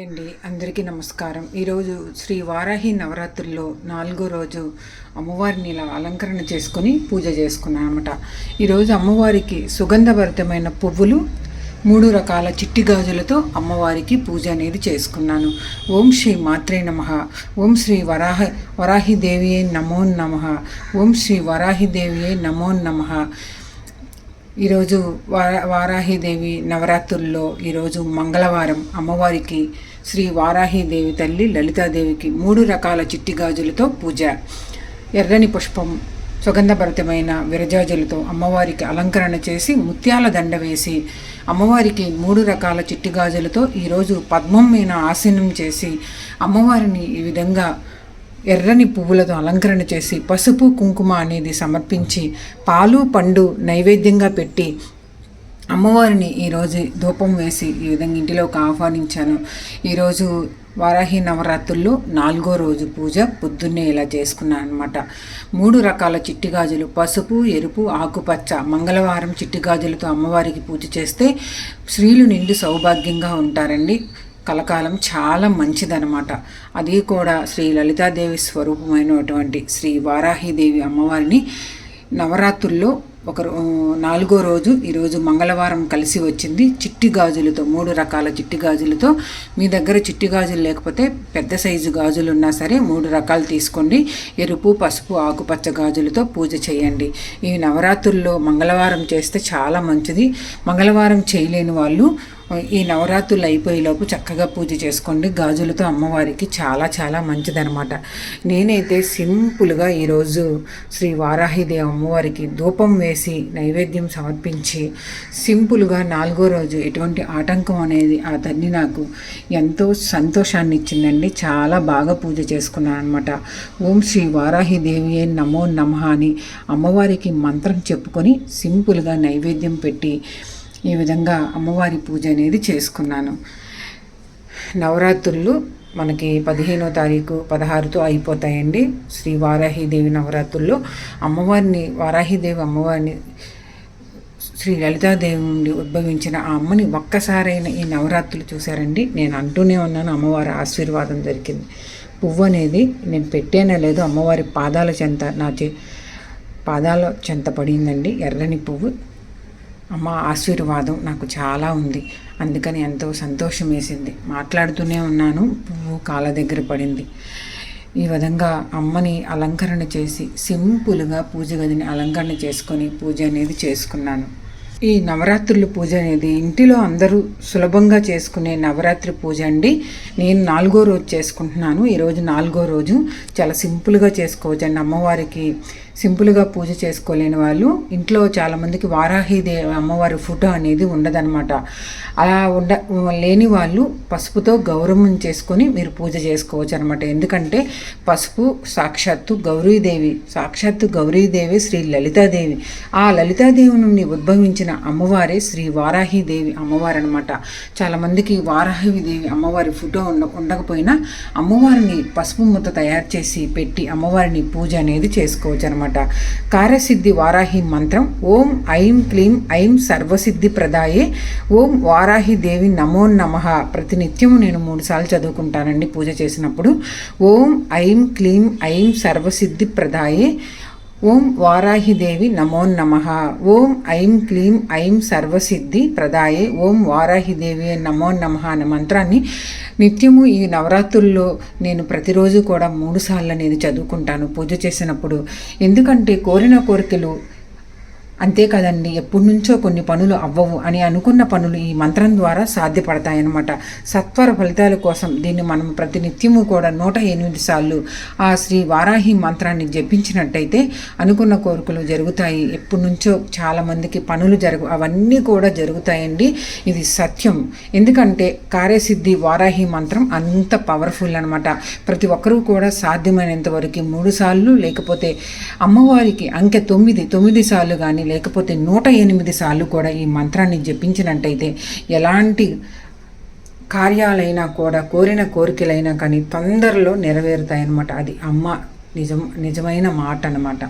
అండి అందరికీ నమస్కారం. ఈరోజు శ్రీ వారాహి నవరాత్రుల్లో నాలుగో రోజు అమ్మవారిని ఇలా అలంకరణ చేసుకొని పూజ చేసుకున్నాను అనమాట ఈరోజు అమ్మవారికి సుగంధభరితమైన పువ్వులు మూడు రకాల చిట్టి గాజులతో అమ్మవారికి పూజ అనేది చేసుకున్నాను. ఓం శ్రీ మాత్రే నమ. ఓం శ్రీ వరాహ వరాహిదేవియే నమో నమ. ఓం శ్రీ వరాహిదేవియే నమో నమ. ఈరోజు వారా వారాహిదేవి నవరాత్రుల్లో ఈరోజు మంగళవారం అమ్మవారికి శ్రీ వారాహిదేవి తల్లి లలితాదేవికి మూడు రకాల చిట్టి గాజులతో పూజ. ఎర్రని పుష్పం సుగంధభరితమైన విరజాజులతో అమ్మవారికి అలంకరణ చేసి ముత్యాల దండ వేసి అమ్మవారికి మూడు రకాల చిట్టి గాజులతో ఈరోజు పద్మం మీద ఆసీనం చేసి అమ్మవారిని ఈ విధంగా ఎర్రని పువ్వులతో అలంకరణ చేసి పసుపు కుంకుమ అనేది సమర్పించి పాలు పండు నైవేద్యంగా పెట్టి అమ్మవారిని ఈరోజు ధూపం వేసి ఈ విధంగా ఇంటిలోకి ఆహ్వానించాను ఈరోజు వారాహి నవరాత్రుల్లో నాలుగో రోజు పూజ పొద్దున్నే ఇలా చేసుకున్నాను అనమాట మూడు రకాల చిట్టి గాజులు పసుపు ఎరుపు ఆకుపచ్చ మంగళవారం చిట్టి గాజులతో అమ్మవారికి పూజ చేస్తే స్త్రీలు నిండు సౌభాగ్యంగా ఉంటారండి. కలకాలం చాలా మంచిదనమాట అది కూడా శ్రీ లలితాదేవి స్వరూపమైనటువంటి శ్రీ వారాహిదేవి అమ్మవారిని నవరాత్రుల్లో ఒక నాలుగో రోజు ఈరోజు మంగళవారం కలిసి వచ్చింది. చిట్టి గాజులతో మూడు రకాల చిట్టి గాజులతో. మీ దగ్గర చిట్టి గాజులు లేకపోతే పెద్ద సైజు గాజులు ఉన్నా సరే మూడు రకాలు తీసుకోండి. ఎరుపు పసుపు ఆకుపచ్చ గాజులతో పూజ చేయండి. ఈ నవరాత్రుల్లో మంగళవారం చేస్తే చాలా మంచిది. మంగళవారం చేయలేని వాళ్ళు ఈ నవరాత్రులు అయిపోయేలోపు చక్కగా పూజ చేసుకోండి. గాజులతో అమ్మవారికి చాలా చాలా మంచిదనమాట నేనైతే సింపుల్గా ఈరోజు శ్రీ వారాహిదేవి అమ్మవారికి ధూపం వేసి నైవేద్యం సమర్పించి సింపుల్గా నాలుగో రోజు ఎటువంటి ఆటంకం అనేది ఆ తల్లి నాకు ఎంతో సంతోషాన్ని ఇచ్చిందండి. చాలా బాగా పూజ చేసుకున్నాను అనమాట ఓం శ్రీ వారాహిదేవి నమో నమ అని అమ్మవారికి మంత్రం చెప్పుకొని సింపుల్గా నైవేద్యం పెట్టి ఈ విధంగా అమ్మవారి పూజ అనేది చేసుకున్నాను. నవరాత్రులు మనకి పదిహేనో తారీఖు పదహారుతో అయిపోతాయండి. శ్రీ వారాహిదేవి నవరాత్రుల్లో అమ్మవారిని వారాహిదేవి అమ్మవారిని శ్రీ లలితాదేవి నుండి ఉద్భవించిన ఆ అమ్మని ఒక్కసారైన ఈ నవరాత్రులు చూశారండి. నేను అంటూనే ఉన్నాను అమ్మవారి ఆశీర్వాదం దొరికింది. పువ్వు అనేది నేను పెట్టేనా లేదు అమ్మవారి పాదాల చెంత నా చే పాదాల చెంత పడిందండి. ఎర్రని పువ్వు. అమ్మ ఆశీర్వాదం నాకు చాలా ఉంది. అందుకని ఎంతో సంతోషం వేసింది. మాట్లాడుతూనే ఉన్నాను. పువ్వు కాళ్ళ దగ్గర పడింది. ఈ విధంగా అమ్మని అలంకరణ చేసి సింపుల్గా పూజ గదిని అలంకరణ చేసుకొని పూజ అనేది చేసుకున్నాను. ఈ నవరాత్రుల పూజ అనేది ఇంటిలో అందరూ సులభంగా చేసుకునే నవరాత్రి పూజ అండి. నేను నాలుగో రోజు చేసుకుంటున్నాను. ఈరోజు నాలుగో రోజు. చాలా సింపుల్గా చేసుకోవచ్చు అండి అమ్మవారికి సింపుల్గా పూజ చేసుకోలేని వాళ్ళు ఇంట్లో చాలామందికి వారాహిదేవి అమ్మవారి ఫోటో అనేది ఉండదనమాట అలా ఉండ లేని వాళ్ళు పసుపుతో గౌరవం చేసుకొని మీరు పూజ చేసుకోవచ్చు అనమాట ఎందుకంటే పసుపు సాక్షాత్తు గౌరీదేవి సాక్షాత్తు గౌరీదేవి శ్రీ లలితాదేవి. ఆ లలితాదేవి నుండి ఉద్భవించిన అమ్మవారే శ్రీ వారాహిదేవి అమ్మవారు అనమాట చాలామందికి వారాహిదేవి అమ్మవారి ఫోటో ఉండ ఉండకపోయినా అమ్మవారిని పసుపు ముద్ద తయారు చేసి పెట్టి అమ్మవారిని పూజ అనేది చేసుకోవచ్చు అనమాట కార్యసిద్ధి వారాహి మంత్రం. ఓం ఐం క్లీం ఐం సర్వసిద్ధి ప్రదాయే. ఓం వారాహి దేవి నమో నమ. ప్రతినిత్యము నేను మూడుసార్లు చదువుకుంటానండి పూజ చేసినప్పుడు. ఓం ఐం క్లీం ఐం సర్వసిద్ధి ప్రదాయే. ఓం వారాహిదేవి నమో నమ. ఓం ఐం క్లీం ఐం సర్వసిద్ధి ప్రదాయే. ఓం వారాహిదేవి నమో నమ అనే మంత్రాన్ని నిత్యము ఈ నవరాత్రుల్లో నేను ప్రతిరోజు కూడా మూడుసార్లు నేను అనేది చదువుకుంటాను పూజ చేసినప్పుడు. ఎందుకంటే కోరిన కోరికలు అంతేకాదండి ఎప్పటి నుంచో కొన్ని పనులు అవ్వవు అని అనుకున్న పనులు ఈ మంత్రం ద్వారా సాధ్యపడతాయన్నమాట. సత్వర ఫలితాల కోసం దీన్ని మనం ప్రతినిత్యము కూడా నూట ఎనిమిది సార్లు ఆ శ్రీ వారాహి మంత్రాన్ని జపించినట్టయితే అనుకున్న కోరికలు జరుగుతాయి. ఎప్పటి నుంచో చాలామందికి పనులు జరుగు అవన్నీ కూడా జరుగుతాయండి. ఇది సత్యం. ఎందుకంటే కార్యసిద్ధి వారాహి మంత్రం అంత పవర్ఫుల్ అనమాట ప్రతి ఒక్కరూ కూడా సాధ్యమైనంత వరకు మూడు సార్లు లేకపోతే అమ్మవారికి అంకె తొమ్మిది తొమ్మిది సార్లు కానీ లేకపోతే నూట ఎనిమిది సార్లు కూడా ఈ మంత్రాన్ని జపించినట్టయితే ఎలాంటి కార్యాలైనా కూడా కోరిన కోరికలైనా కానీ తొందరలో నెరవేరుతాయన్నమాట. అది అమ్మ నిజం నిజమైన మాట అనమాట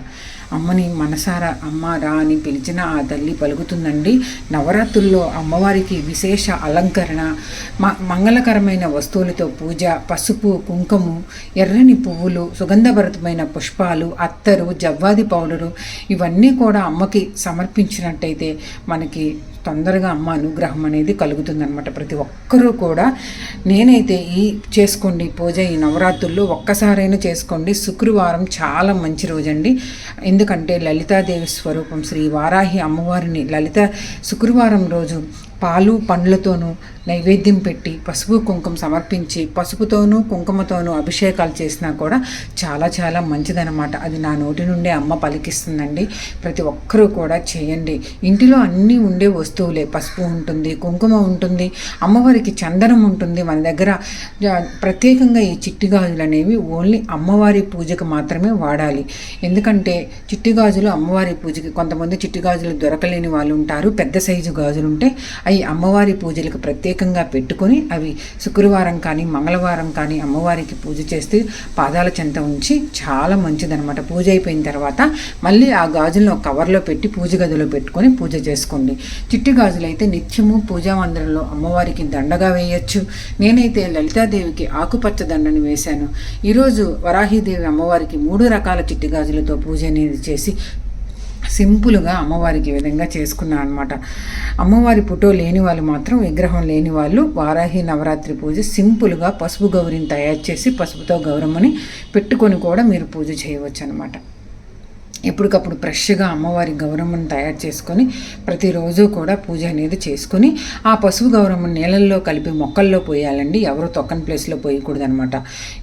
అమ్మని మనసారా అమ్మ రా అని పిలిచిన ఆ తల్లి పలుకుతుందండి. నవరాత్రుల్లో అమ్మవారికి విశేష అలంకరణ మ మంగళకరమైన వస్తువులతో పూజ పసుపు కుంకుము ఎర్రని పువ్వులు సుగంధభరితమైన పుష్పాలు అత్తరు జవ్వాది పౌడరు ఇవన్నీ కూడా అమ్మకి సమర్పించినట్టయితే మనకి తొందరగా అమ్మ అనుగ్రహం అనేది కలుగుతుందనమాట ప్రతి ఒక్కరూ కూడా. నేనైతే ఈ చేసుకోండి పూజ ఈ నవరాత్రుల్లో ఒక్కసారైనా చేసుకోండి. శుక్రవారం చాలా మంచి రోజండి. ఎందుకంటే లలితాదేవి స్వరూపం శ్రీ వారాహి అమ్మవారిని లలిత శుక్రవారం రోజు పాలు పండ్లతోనూ నైవేద్యం పెట్టి పసుపు కుంకుమ సమర్పించి పసుపుతోనూ కుంకుమతోనూ అభిషేకాలు చేసినా కూడా చాలా చాలా మంచిదనమాట అది నా నోటి నుండే అమ్మ పలికిస్తుందండి. ప్రతి ఒక్కరూ కూడా చేయండి. ఇంటిలో అన్నీ ఉండే వస్తువులే. పసుపు ఉంటుంది కుంకుమ ఉంటుంది అమ్మవారికి చందనం ఉంటుంది. మన దగ్గర ప్రత్యేకంగా ఈ చిట్టి గాజులు అనేవి ఓన్లీ అమ్మవారి పూజకు మాత్రమే వాడాలి. ఎందుకంటే చిట్టి గాజులు అమ్మవారి పూజకి కొంతమంది చిట్టి గాజులు దొరకలేని వాళ్ళు ఉంటారు. పెద్ద సైజు గాజులు ఉంటే అవి అమ్మవారి పూజలకు ప్రత్యేక ప్రత్యేకంగా పెట్టుకొని అవి శుక్రవారం కానీ మంగళవారం కానీ అమ్మవారికి పూజ చేస్తే పాదాల చెంత ఉంచి చాలా మంచిదనమాట పూజ అయిపోయిన తర్వాత మళ్ళీ ఆ గాజులను ఒక కవర్లో పెట్టి పూజ గదిలో పెట్టుకొని పూజ చేసుకోండి. చిట్టి గాజులు అయితే నిత్యము పూజా మందిరంలో అమ్మవారికి దండగా వేయచ్చు. నేనైతే లలితాదేవికి ఆకుపచ్చ దండని వేశాను. ఈరోజు వరాహీదేవి అమ్మవారికి మూడు రకాల చిట్టి గాజులతో పూజ అనేది చేసి సింపుల్గా అమ్మవారికి విధంగా చేసుకున్నాను అనమాట అమ్మవారి ఫోటో లేని వాళ్ళు మాత్రం విగ్రహం లేని వాళ్ళు వారాహి నవరాత్రి పూజ సింపుల్గా పసుపు గౌరిని తయారు చేసి పసుపుతో గౌరమ్మని పెట్టుకొని కూడా మీరు పూజ చేయవచ్చు అనమాట ఎప్పటికప్పుడు ఫ్రెష్గా అమ్మవారి గౌరమ్మను తయారు చేసుకొని ప్రతిరోజు కూడా పూజ అనేది చేసుకొని ఆ పసుపు గౌరమ్మను నీళ్ళల్లో కలిపి మొక్కల్లో పోయాలండి. ఎవరు తొక్కని ప్లేస్లో పోయకూడదనమాట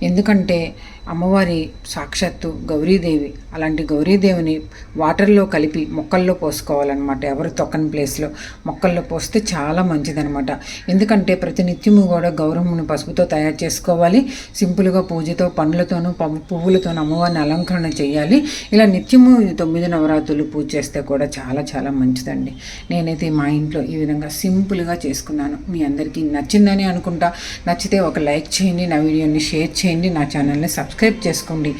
ఎందుకంటే అమ్మవారి సాక్షాత్తు గౌరీదేవి. అలాంటి గౌరీదేవిని వాటర్లో కలిపి మొక్కల్లో పోసుకోవాలన్నమాట. ఎవరు తొక్కని ప్లేస్లో మొక్కల్లో పోస్తే చాలా మంచిదనమాట ఎందుకంటే ప్రతినిత్యము కూడా గౌరమ్మను పసుపుతో తయారు చేసుకోవాలి. సింపుల్గా పూజతో పండ్లతోనూ పువ్వులతోనూ అమ్మవారిని అలంకరణ చేయాలి. ఇలా నిత్యము తొమ్మిది నవరాత్రులు పూజ చేస్తే కూడా చాలా చాలా మంచిదండి. నేనైతే మా ఇంట్లో ఈ విధంగా సింపుల్గా చేసుకున్నాను. మీ అందరికీ నచ్చిందని అనుకుంటా. నచ్చితే ఒక లైక్ చేయండి నా వీడియోని షేర్ చేయండి నా ఛానల్ని సబ్స్క్రైబ్ సబ్స్క్రైబ్ చేసుకోండి.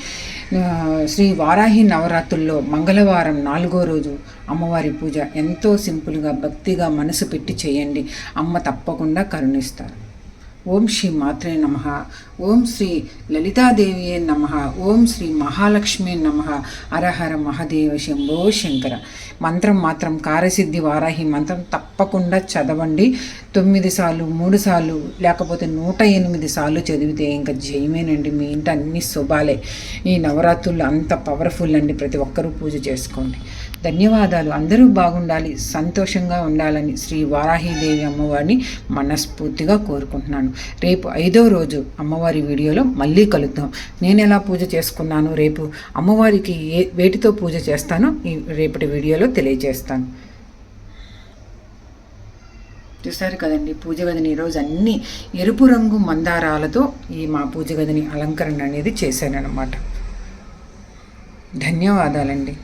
శ్రీ వారాహి నవరాత్రుల్లో మంగళవారం నాలుగో రోజు అమ్మవారి పూజ ఎంతో సింపుల్గా భక్తిగా మనసు పెట్టి చేయండి. అమ్మ తప్పకుండా కరుణిస్తారు. ఓం శ్రీ మాత్రే నమ. ఓం శ్రీ లలితాదేవియే నమ. ఓం శ్రీ మహాలక్ష్మి నమ. హరహర మహాదేవ శంభో శంకర. మంత్రం మాత్రం కారసిద్ధి వారాహి మంత్రం తప్పకుండా చదవండి. తొమ్మిది సార్లు మూడు సార్లు లేకపోతే నూట ఎనిమిది సార్లు చదివితే ఇంకా జయమేనండి. మీ ఇంట అన్ని శుభాలే. ఈ నవరాత్రులు అంత పవర్ఫుల్ అండి. ప్రతి ఒక్కరూ పూజ చేసుకోండి. ధన్యవాదాలు. అందరూ బాగుండాలి. సంతోషంగా ఉండాలని శ్రీ వారాహీదేవి అమ్మవారిని మనస్ఫూర్తిగా కోరుకుంటున్నాను. రేపు ఐదో రోజు అమ్మవారి వీడియోలో మళ్ళీ కలుద్దాం. నేను ఎలా పూజ చేసుకున్నాను? రేపు అమ్మవారికి ఏ వేటితో పూజ చేస్తానో ఈ రేపటి వీడియోలో తెలియజేస్తాను. చూసారు కదండి పూజ గదిని ఈరోజు అన్ని ఎరుపు రంగు మందారాలతో ఈ మా పూజ గదిని అలంకరణ అనేది చేశాను అనమాట ధన్యవాదాలండి.